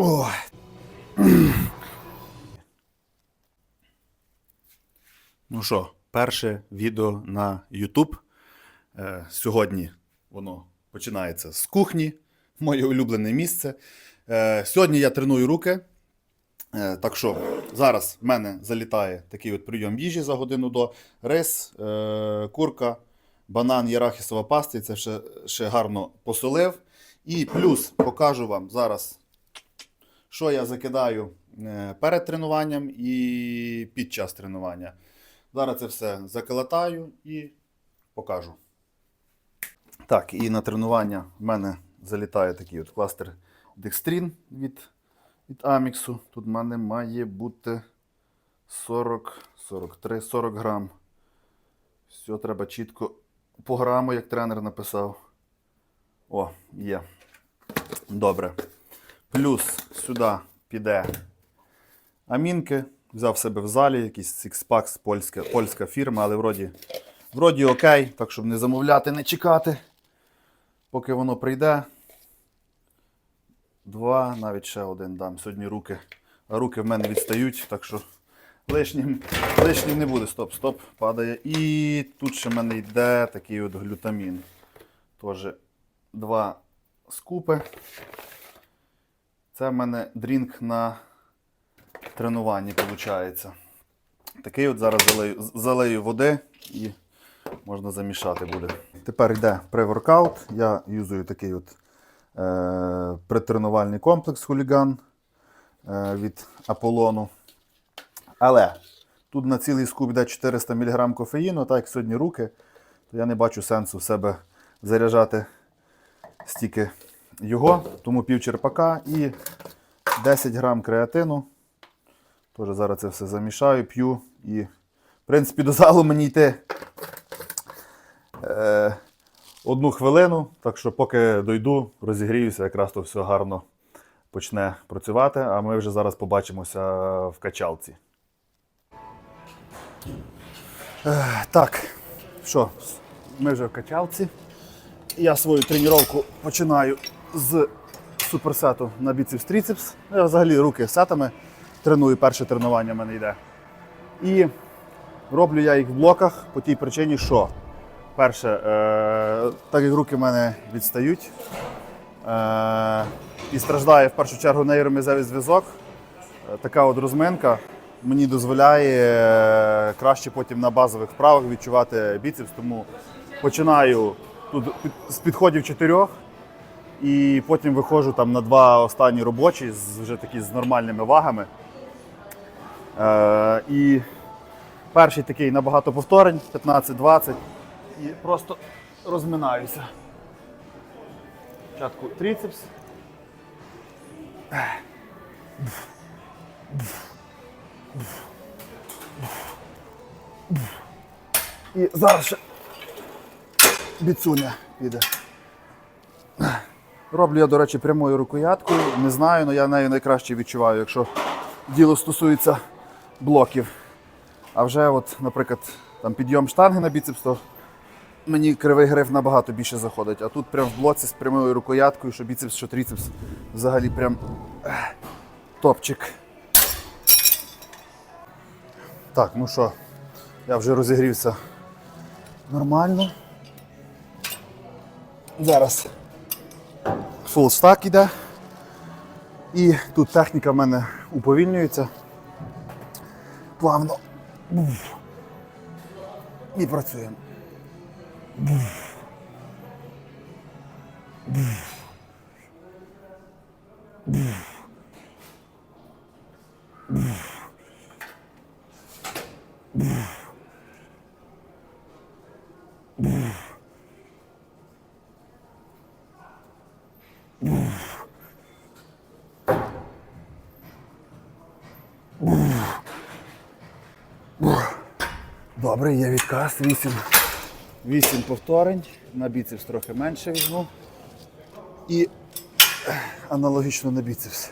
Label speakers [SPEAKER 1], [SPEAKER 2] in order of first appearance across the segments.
[SPEAKER 1] Ну що, перше відео на YouTube. Е, сьогодні воно починається з кухні, моє улюблене місце. Е, сьогодні я треную руки. Е, так що зараз в мене залітає такий от прийом їжі за годину до рис, курка, банан і арахісова паста. Це ще, ще гарно посолив. І плюс покажу вам зараз, що я закидаю е, перед тренуванням і під час тренування. Зараз це все заколотаю і покажу. Так, і на тренування в мене залітає такий от кластер Dextrin від, від Amix. Тут в мене має бути 40, 43, 40 грам. Все треба чітко по граму, як тренер написав. О, є. Добре. Плюс сюди піде амінки. Взяв себе в залі, якийсь Sixpacks, польська, польська фірма, але вроді, вроді окей, так щоб не замовляти, не чекати. Поки воно прийде. Два, навіть ще один дам. Сьогодні руки. А руки в мене відстають, так що лишнім, лишнім не буде. Стоп, стоп, падає. І тут ще в мене йде такий от глютамін. Теж два скупи. Це в мене дрінк на тренуванні, виходить. Такий от зараз залию, залию води і можна замішати буде. Тепер йде pre-workout. Я юзую такий от е, притренувальний комплекс хуліган е, від Аполлону. Але тут на цілий скуп йде 400 мг кофеїну, так як сьогодні руки, то я не бачу сенсу в себе заряджати стільки його, тому пів черпака і 10 грам креатину. Тоже зараз це все замішаю, п'ю і, в принципі, до залу мені йти е, одну хвилину. Так що, поки дойду, розігріюся, якраз то все гарно почне працювати. А ми вже зараз побачимося в качалці. Е, так, що, ми вже в качалці. Я свою тренування починаю з суперсету на біцепс тріцепс. Я взагалі руки сетами треную, перше тренування в мене йде. І роблю я їх в блоках по тій причині, що перше, е, так як руки в мене відстають е, і страждає в першу чергу нейромізевий зв'язок, е, така от розминка мені дозволяє е, краще потім на базових вправах відчувати біцепс. Тому починаю тут з підходів чотирьох. І потім виходжу там на два останні робочі з вже такі з нормальними вагами. Е, і перший такий набагато повторень, 15-20. І просто розминаюся. Спочатку тріцепс. І зараз ще біцуня піде. Роблю я, до речі, прямою рукояткою. Не знаю, але я нею найкраще відчуваю, якщо діло стосується блоків. А вже, от, наприклад, там підйом штанги на біцепс, то мені кривий гриф набагато більше заходить. А тут прям в блоці з прямою рукояткою, що біцепс, що тріцепс, взагалі прям топчик. Так, ну що, я вже розігрівся нормально. Зараз фул стак іде. І тут техніка в мене уповільнюється. Плавно. Буф. І працюємо. Буф. Буф. Буф. Буф. Добре, є відказ, 8. 8 повторень, на біцепс трохи менше візьму. І аналогічно на біцепс.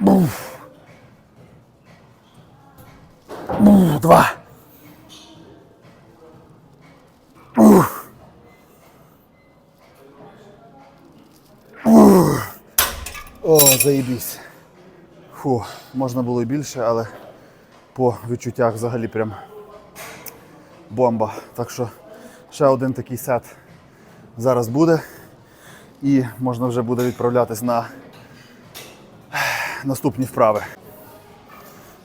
[SPEAKER 1] Два. О, заїбісь. Фу, можна було і більше, але по відчуттях взагалі прям бомба. Так що ще один такий сет зараз буде. І можна вже буде відправлятись на наступні вправи.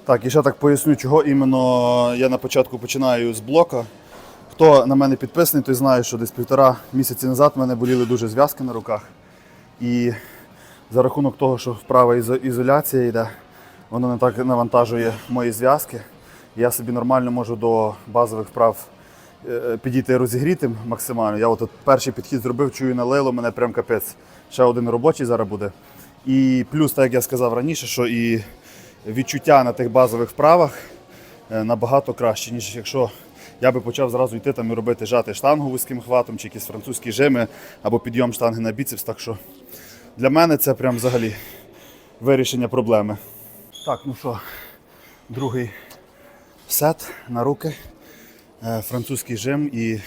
[SPEAKER 1] Так, і ще так поясню, чого іменно я на початку починаю з блока. Хто на мене підписаний, той знає, що десь півтора місяці назад в мене боліли дуже зв'язки на руках. І за рахунок того, що вправа ізо- ізоляція йде, воно не так навантажує мої зв'язки. Я собі нормально можу до базових вправ е, підійти розігрітим максимально. Я от перший підхід зробив, чую налило, мене прям капець. Ще один робочий зараз буде. І плюс, так як я сказав раніше, що і відчуття на тих базових вправах е, набагато краще, ніж якщо я би почав зразу йти там і робити жати штангу вузьким хватом, чи якісь французькі жими, або підйом штанги на біцепс. Так що для мене це прям взагалі вирішення проблеми. Так, ну що, другий сет на руки, е, французький жим і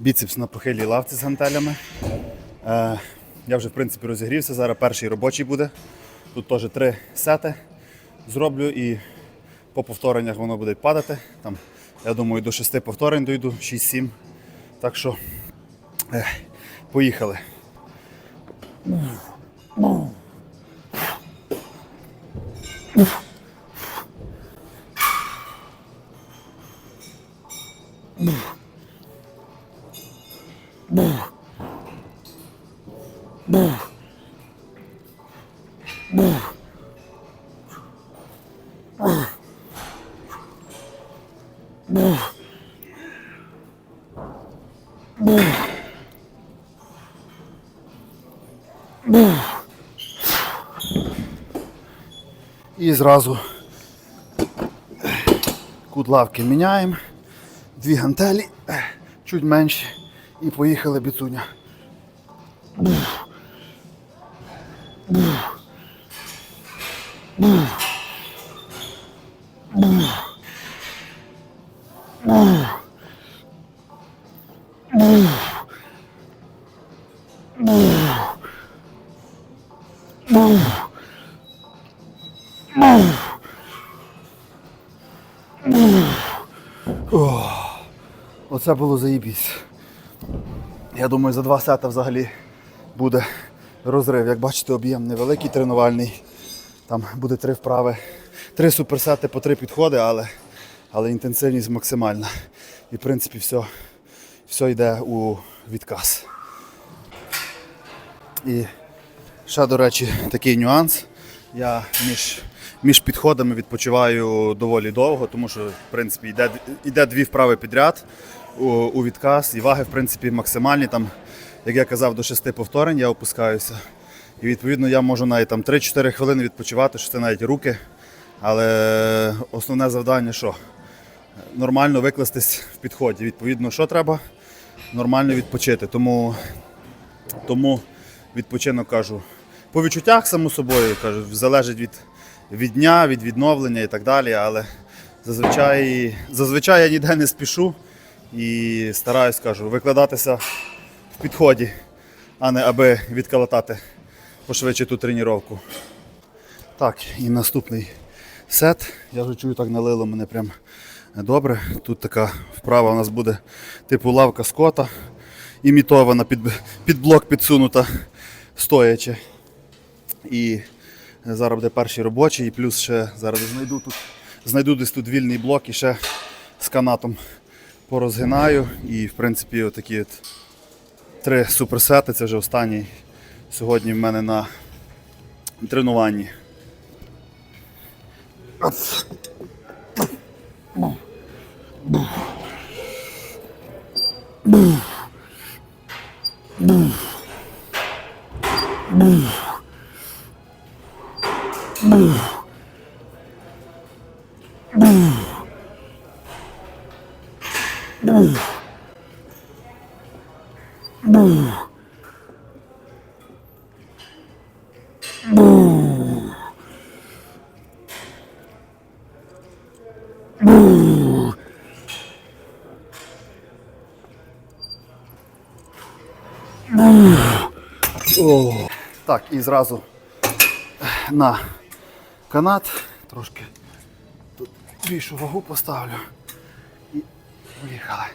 [SPEAKER 1] біцепс на похилій лавці з гантелями. Я вже в принципі розігрівся, зараз перший робочий буде. Тут теж три сети зроблю і по повтореннях воно буде падати. Там, я думаю, до шести повторень дойду, 6-7. Так що е, поїхали. І зразу кут лавки міняємо. Дві гантелі, чуть менші. І поїхали біцуня. Оце було заїбісь. Я думаю, за два сета взагалі буде розрив. Як бачите, об'єм невеликий тренувальний. Там буде три вправи, три суперсети по три підходи, але, але інтенсивність максимальна. І в принципі все, все йде у відказ. І ще, до речі, такий нюанс. Я між, між підходами відпочиваю доволі довго, тому що в принципі йде, йде дві вправи підряд у, відказ, і ваги в принципі максимальні. Там, як я казав, до шести повторень я опускаюся. І відповідно я можу навіть там 3-4 хвилини відпочивати, що це навіть руки. Але основне завдання що? Нормально викластись в підході. Відповідно, що треба? Нормально відпочити. Тому тому відпочинок кажу. По відчуттях, само собою, кажу, залежить від, від дня, від відновлення і так далі. Але зазвичай, зазвичай я ніде не спішу і стараюсь кажу, викладатися в підході, а не аби відколотати пошвидше ту тренування. Так, і наступний сет. Я вже чую, так налило мене прям добре. Тут така вправа у нас буде типу лавка скота, імітована, під, під блок підсунута, стоячи. І зараз буде перший робочий, і плюс ще зараз знайду тут, знайду десь тут вільний блок і ще з канатом порозгинаю. І в принципі отакі от три суперсети, це вже останній сьогодні в мене на тренуванні. Бух. Так, і зразу на канат. Трошки тут більшу вагу поставлю. І поїхали.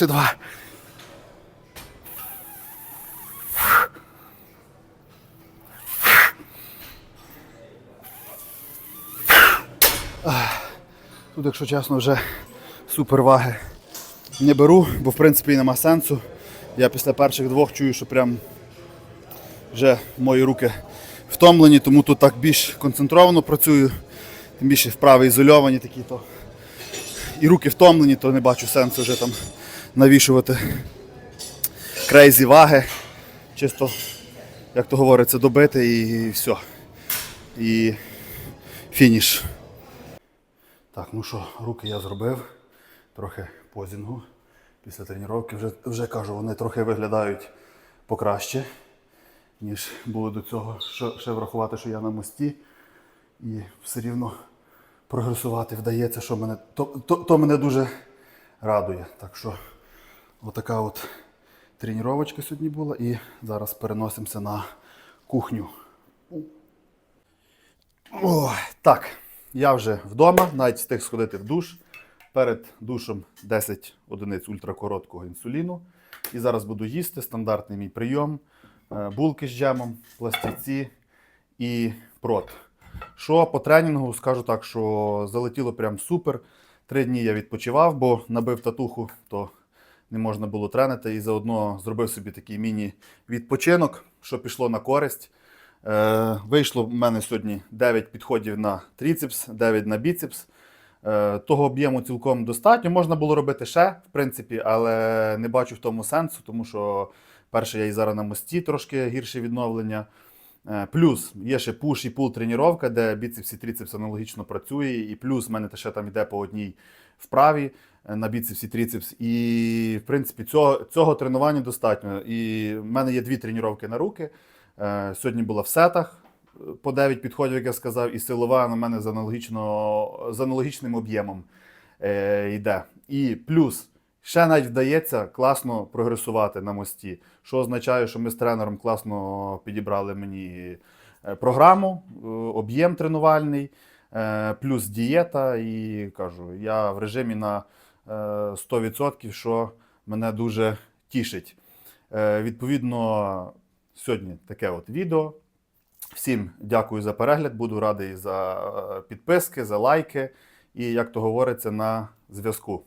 [SPEAKER 1] Давай два. Тут, якщо чесно, вже суперваги не беру, бо в принципі і нема сенсу. Я після перших двох чую, що прям вже мої руки втомлені, тому тут так більш концентровано працюю, тим більше вправи ізольовані такі, то і руки втомлені, то не бачу сенсу вже там навішувати крейзі ваги. Чисто, як то говориться, добити і все. І фініш. Так, ну що, руки я зробив. Трохи позінгу. Після тренування вже, вже кажу, вони трохи виглядають покраще, ніж були до цього. Що, ще врахувати, що я на мості. І все рівно прогресувати вдається, що мене, то, то, то мене дуже радує. Так що отака от тренувачка сьогодні була і зараз переносимося на кухню. О, так, я вже вдома, навіть встиг сходити в душ. Перед душем 10 одиниць ультракороткого інсуліну. І зараз буду їсти стандартний мій прийом. Е, Булки з джемом, пластівці і прот. Що по тренінгу, скажу так, що залетіло прям супер. Три дні я відпочивав, бо набив татуху, то не можна було тренити. І заодно зробив собі такий міні-відпочинок, що пішло на користь. Е, вийшло в мене сьогодні 9 підходів на тріцепс, 9 на біцепс. Е, того об'єму цілком достатньо. Можна було робити ще, в принципі, але не бачу в тому сенсу, тому що перше, я і зараз на мості трошки гірше відновлення. Е, Плюс є ще пуш і пул тренування, де біцепс і тріцепс аналогічно працює, і плюс в мене ще там йде по одній вправі на біцепс і тріцепс. І в принципі цього, цього тренування достатньо. І в мене є дві тренування на руки. Е, Сьогодні була в сетах е, по 9 підходів, як я сказав, і силова на мене з, аналогічно, з аналогічним об'ємом е, йде. І плюс ще навіть вдається класно прогресувати на мості, що означає, що ми з тренером класно підібрали мені е, програму, е, об'єм тренувальний, е, плюс дієта. І кажу, я в режимі на е, 100%, що мене дуже тішить. Е, Відповідно, сьогодні таке от відео. Всім дякую за перегляд. Буду радий за е, підписки, за лайки і, як то говориться, на зв'язку.